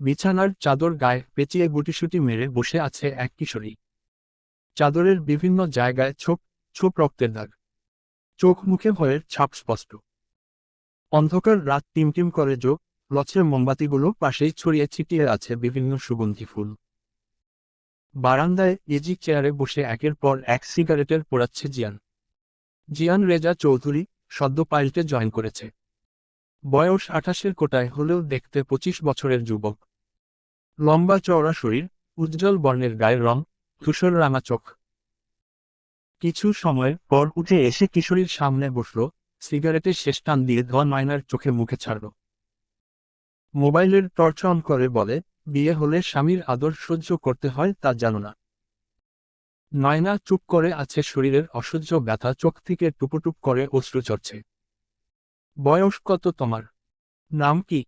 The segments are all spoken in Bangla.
বিছানার চাদর গায়ে পেঁচিয়ে গুটিসুটি মেরে বসে আছে এক কিশোরী। চাদরের বিভিন্ন জায়গায় ছোপ ছোপ রক্তের দাগ। চোখ মুখে ভয়ের ছাপ স্পষ্ট। অন্ধকার রাত টিমটিম করে যোগ লচের মোমবাতিগুলো পাশেই ছড়িয়ে ছিটিয়ে আছে বিভিন্ন সুগন্ধি ফুল। বারান্দায় ইজি চেয়ারে বসে একের পর এক সিগারেটের পোড়াচ্ছে জিয়ান। জিয়ান রেজা চৌধুরী সদ্য পাইলটে জয়েন করেছে। বয়স আঠাশের কোটায় হলেও দেখতে পঁচিশ বছরের যুবক। লম্বা চওড়া শরীর, উজ্জ্বল বর্ণের গায়ের রং, ধূসর রাঙা চোখ। কিছু সময় পর উঠে এসে কিশোরীর সামনে বসল, সিগারেটের শেষ টান দিয়ে ধোয়া নয়নার চোখে মুখে ছাড়ল। মোবাইলের টর্চ অন করে বলে, বিয়ে হলে স্বামীর আদর সহ্য করতে হয় তা জানো না। নয়না চুপ করে আছে শরীরের অসহ্য ব্যথা, চোখ থেকে টুপুটুপ করে অশ্রু চড়ছে বয়স কত তোমার? নাম কি?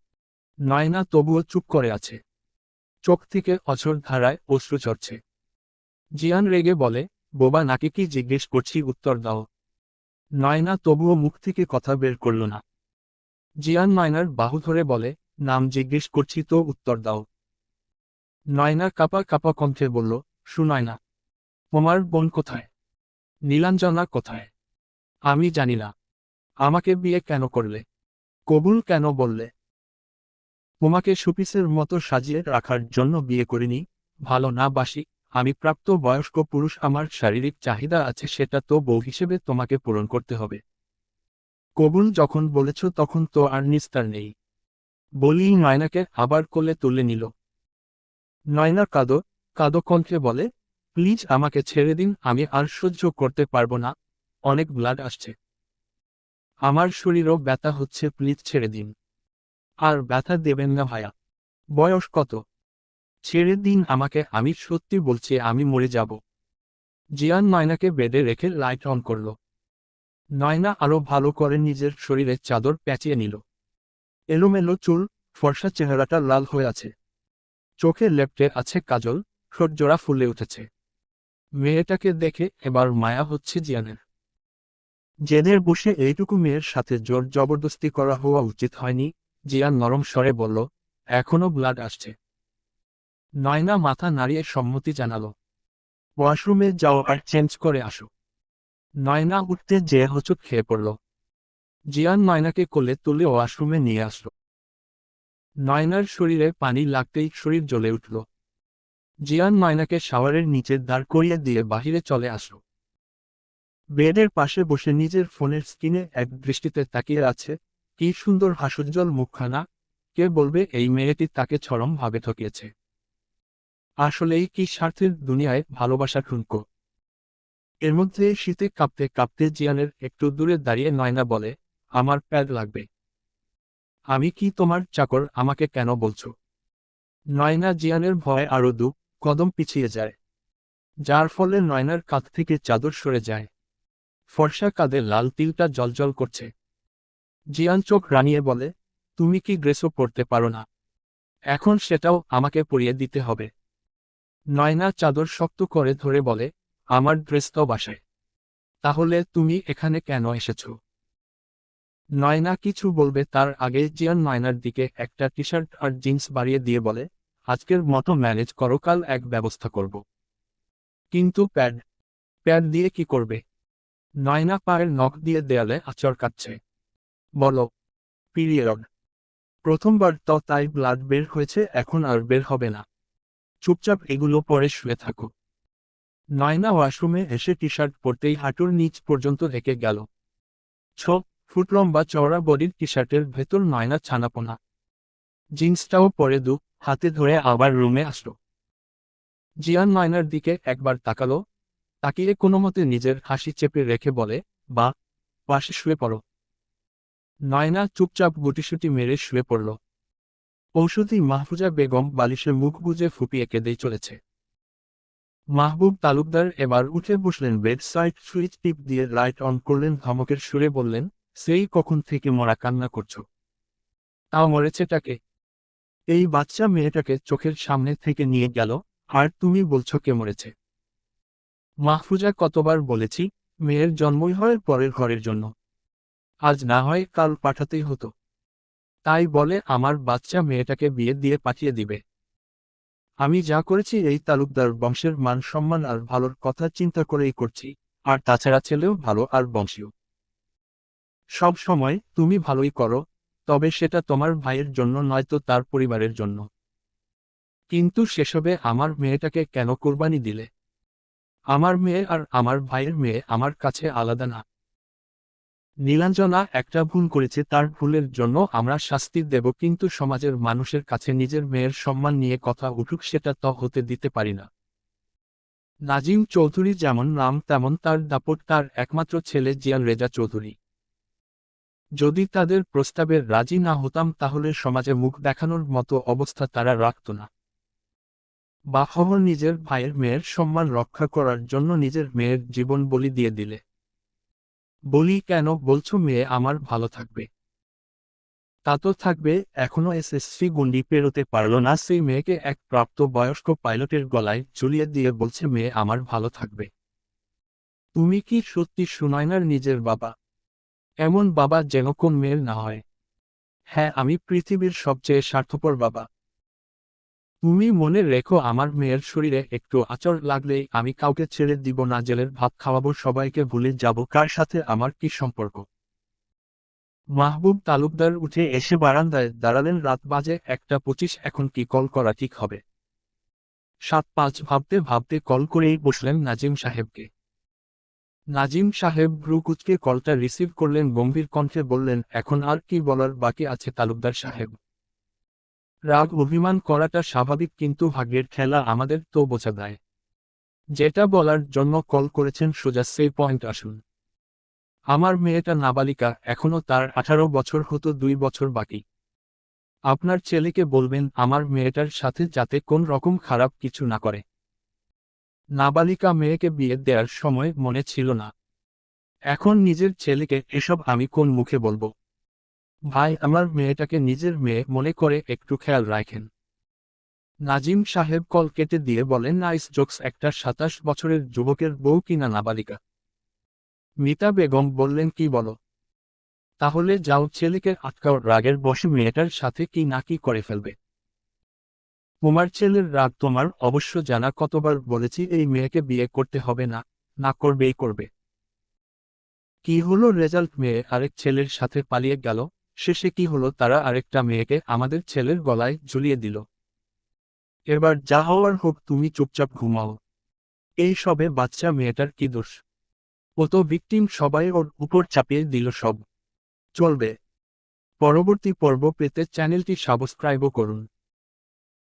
নয়না তবুও চুপ করে আছে। চোখ থেকে অঝর ধারায় অশ্রু চড়ছে জিয়ান রেগে বলে, বোবা নাকি কি জিজ্ঞেস করছি উত্তর দাও। নয়না তবুও মুখ থেকে কথা বের করল না। জিয়ান নয়নার বাহু ধরে বলে, নাম জিজ্ঞেস করছি তো উত্তর দাও। নয়না কাপা কাপা কণ্ঠে বলল শুনয় না তোমার বোন কোথায়? নীলাঞ্জনা কোথায়? আমি জানি না। আমাকে বিয়ে কেন করলে? কবুল কেন বললে? তোমাকে সুপিসের মতো সাজিয়ে রাখার জন্য বিয়ে করিনি। ভালো না বাসি, আমি প্রাপ্ত বয়স্ক পুরুষ আমার শারীরিক চাহিদা আছে সেটা তো বউ হিসেবে তোমাকে পূরণ করতে হবে। কবুল যখন বলেছ তখন তো আর নিস্তার নেই। বলি নয়নাকে আবার কোলে তুলে নিল। নয়না কাদো কাদো কণ্ঠে বলে, প্লিজ আমাকে ছেড়ে দিন, আমি আর সহ্য করতে পারব না। অনেক ব্লাড আসছে। আমার শরীরও ব্যথা হচ্ছে, প্লিজ ছেড়ে দিন। আর ব্যথা দেবেন না ভায়া। বয়স কত? ছেড়ে দিন আমাকে, আমি সত্যি বলছি আমি মরে যাব। জিয়ান নয়নাকে বেডে রেখে লাইট অন করল। নয়না আরও ভালো করে নিজের শরীরে চাদর প্যাঁচিয়ে নিল। এলোমেলো চুল, ফর্সা চেহারাটা লাল হয়ে আছে। চোখে লেপটে আছে কাজল ঠোঁটজোড়া ফুলে উঠেছে। মেয়েটাকে দেখে এবার মায়া হচ্ছে জিয়ানের। জেনের বসে এইটুকু মেয়ের সাথে জোর জবরদস্তি করা হওয়া উচিত হয়নি জিয়ান নরম স্বরে বলল, এখনও ব্লাড আসছে। নয়না মাথা নাড়িয়ে সম্মতি জানালো ওয়াশরুমে যাও আর চেঞ্জ করে আসো। নয়না উঠতে যে হোঁচট খেয়ে পড়ল। জিয়ান নয়নাকে কোলে তুলে ওয়াশরুমে নিয়ে আসলো। নয়নার শরীরে পানি লাগতেই শরীর জ্বলে উঠল। জিয়ান নয়নাকে শাওয়ারের নিচে দাঁড় করিয়ে দিয়ে বাহিরে চলে আসলো। বেডের পাশে বসে নিজের ফোনের স্ক্রিনে এক দৃষ্টিতে তাকিয়ে আছে কি সুন্দর হাসুজ্জ্বল মুখখানা। কে বলবে এই মেয়েটি তাকে চরম ভাবে ঠকিয়েছে। আসলেই কি স্বার্থের দুনিয়ায় ভালোবাসা ঠুনকো এর মধ্যে শীতে কাঁপতে কাঁপতে জিয়ানের একটু দূরে দাঁড়িয়ে নয়না বলে, আমার প্যাড লাগবে। আমি কি তোমার চাকর আমাকে কেন বলছো? নয়না জিয়ানের ভয়ে আরও দু কদম পিছিয়ে যায়। যার ফলে নয়নার কাঁধ থেকে চাদর সরে যায়। ফর্সা কাঁধে লাল তিলটা জলজল করছে। জিয়ান চোখ রানিয়ে বলে, তুমি কি গ্রেসও পরতে পারো না। এখন সেটাও আমাকে পরিয়ে দিতে হবে নয়না চাদর শক্ত করে ধরে বলে, আমার ড্রেস তো বাসায়। তাহলে তুমি এখানে কেন এসেছ নয়না কিছু বলবে তার আগে জিয়ান নয়নার দিকে একটা টি শার্ট আর জিন্স বাড়িয়ে দিয়ে বলে, আজকের মতো ম্যানেজ করো, কাল এক ব্যবস্থা করব। কিন্তু প্যাড প্যাড দিয়ে কি করবে নয়না পায়ের নখ দিয়ে দেয়ালে আচর কাটছে। বলো। পিরিয়ড। প্রথমবার তো তাই ব্লাড বের হয়েছে, এখন আর বের হবে না। চুপচাপ এগুলো পরে শুয়ে থাকো। নয়না ওয়াশরুমে এসে টি শার্ট পরতেই হাঁটুর নিচ পর্যন্ত রেখে গেল। ছ ফুট লম্বা চওড়া বডির টি শার্টের ভেতর নয়না ছানাপোনা। জিন্সটাও পরে দু, হাতে ধরে আবার রুমে আসলো। জিয়ান নয়নার দিকে একবার তাকালো। তাকিয়ে কোনো মতে নিজের হাসি চেপে রেখে বলে বা পাশে শুয়ে পড়ো। নয়না চুপচাপ গুটিসুটি মেরে শুয়ে পড়ল। ঔষধি মাহফুজা বেগম বালিশে মুখ বুজে ফুপিয়ে কেঁদেই চলেছে। মাহবুব তালুকদার এবার উঠে বসলেন বেড সাইড সুইচ টিপ দিয়ে লাইট অন করলেন ধমকের সুরে বললেন, সেই কখন থেকে মরা কান্না করছ? তাও মরেছেটাকে এই বাচ্চা মেয়েটাকে চোখের সামনে থেকে নিয়ে গেল, আর তুমি বলছো কে মরেছে? মাহফুজা কতবার বলেছি, মেয়ের জন্মই হয় পরের ঘরের জন্য। আজ না হয় কাল পাঠাতেই হতো। তাই বলে আমার বাচ্চা মেয়েটাকে বিয়ে দিয়ে পাঠিয়ে দিবে। আমি যা করেছি এই তালুকদার বংশের মান সম্মান আর ভালোর কথা চিন্তা করেই করছি, আর তাছাড়া ছেলেও ভালো আর বংশীয়। সব সময় তুমি ভালোই করো, তবে সেটা তোমার ভাইয়ের জন্য নয়তো তার পরিবারের জন্য। কিন্তু সেসবে আমার মেয়েটাকে কেন কোরবানি দিলে? আমার মেয়ে আর আমার ভাইয়ের মেয়ে আমার কাছে আলাদা না। নীলাঞ্জনা একটা ভুল করেছে, তার ভুলের জন্য আমরা শাস্তি দেব, কিন্তু সমাজের মানুষের কাছে নিজের মেয়ের সম্মান নিয়ে কথা উঠুক, সেটা তো হতে দিতে পারি না। নাজিম চৌধুরী যেমন নাম, তেমন তার দাপট, তার একমাত্র ছেলে জিয়ান রেজা চৌধুরী। যদি তাদের প্রস্তাবে রাজি না হতাম, তাহলে সমাজে মুখ দেখানোর মতো অবস্থা তারা রাখত না। বাহর নিজের ভাইয়ের মেয়ের সম্মান রক্ষা করার জন্য নিজের মেয়ের জীবন বলি দিয়ে দিলে। বলি কেন বলছো মেয়ে আমার ভালো থাকবে? তা তো থাকবে, এখনও এসএসসি গুন্ডি পেরোতে পারল না, সেই মেয়েকে এক প্রাপ্ত বয়স্ক পাইলটের গলায় ঝুলিয়ে দিয়ে বলছে মেয়ে আমার ভালো থাকবে। তুমি কি সত্যি সুনয়নার নিজের বাবা? এমন বাবা যেন কোন মেয়ের না হয়। হ্যাঁ আমি পৃথিবীর সবচেয়ে স্বার্থপর বাবা। তুমি মনে রেখো আমার মেয়ের শরীরে একটু আচর লাগলেই আমি কাউকে ছেড়ে দিব না, জেলের ভাত খাওয়াবো, সবাইকে ভুলে যাব, কার সাথে আমার কি সম্পর্ক? মাহবুব তালুকদার উঠে এসে বারান্দায় দাঁড়ালেন, রাত বাজে একটা পঁচিশ, এখন কি কল করা ঠিক হবে? সাত পাঁচ, ভাবতে ভাবতে কল করেই বসলেন নাজিম সাহেবকে। নাজিম সাহেব ভ্রুকুচকে কলটা রিসিভ করলেন, গম্ভীর কণ্ঠে বললেন, এখন আর কি বলার বাকি আছে তালুকদার সাহেব? রাগ অভিমান করাটা স্বাভাবিক কিন্তু ভাগ্যের খেলা আমাদের তো বোঝা দেয় যেটা বলার জন্য কল করেছেন সোজা সেই পয়েন্ট আসুন। আমার মেয়েটা নাবালিকা, এখনও তার আঠারো বছর হতো দুই বছর বাকি। আপনার ছেলেকে বলবেন, আমার মেয়েটার সাথে যাতে কোন রকম খারাপ কিছু না করে। নাবালিকা মেয়েকে বিয়ে দেওয়ার সময় মনে ছিল না। এখন নিজের ছেলেকে এসব আমি কোন মুখে বলব? ভাই, আমার মেয়েটাকে নিজের মেয়ে মনে করে একটু খেয়াল রাখেন। নাজিম সাহেব কল কেটে দিয়ে বলেন, নাইস জোকস, একটা সাতাশ বছরের যুবকের বউ কিনা নাবালিকা। মিতা বেগম বললেন, কি বলো? তাহলে যাও ছেলেকে আটকাও, রাগের বসে মেয়েটার সাথে কি না কি করে ফেলবে? তোমার ছেলের রাগ তোমার, অবশ্য জানা কতবার বলেছি, এই মেয়েকে বিয়ে করতে হবে না না করবেই করবে। কি হলো রেজাল্ট মেয়ে, আরেক ছেলের সাথে পালিয়ে গেল? শেষে কি হলো তারা আরেকটা মেয়েকে আমাদের ছেলের গলায় ঝুলিয়ে দিল। এবার যা হওয়ার হোক তুমি চুপচাপ ঘুমাও। এই সবে বাচ্চা মেয়েটার কি দোষ? ও তো ভিকটিম সবাই ওর উপর চাপিয়ে দিল সব। চলবে। পরবর্তী পর্ব পেতে চ্যানেলটি সাবস্ক্রাইবও করুন।